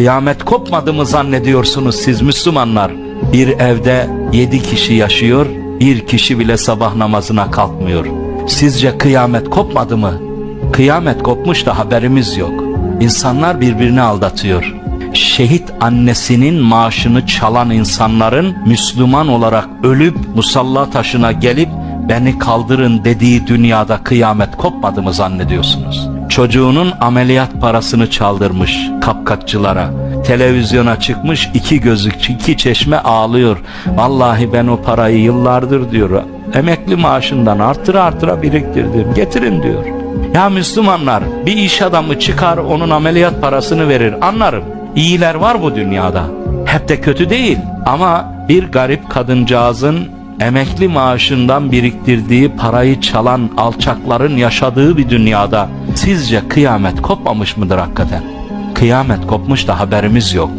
Kıyamet kopmadı mı zannediyorsunuz siz Müslümanlar? Bir evde yedi kişi yaşıyor, bir kişi bile sabah namazına kalkmıyor. Sizce kıyamet kopmadı mı? Kıyamet kopmuş da haberimiz yok. İnsanlar birbirini aldatıyor. Şehit annesinin maaşını çalan insanların Müslüman olarak ölüp musalla taşına gelip beni kaldırın dediği dünyada kıyamet kopmadı mı zannediyorsunuz? Çocuğunun ameliyat parasını çaldırmış kapkaççılara. Televizyona çıkmış iki gözlük iki çeşme ağlıyor. Vallahi ben o parayı yıllardır diyor. Emekli maaşından artıra artıra biriktirdim. Getirin diyor. Ya Müslümanlar bir iş adamı çıkar onun ameliyat parasını verir anlarım. İyiler var bu dünyada. Hep de kötü değil ama bir garip kadıncağızın emekli maaşından biriktirdiği parayı çalan alçakların yaşadığı bir dünyada sizce kıyamet kopmamış mıdır hakikaten? Kıyamet kopmuş da haberimiz yok.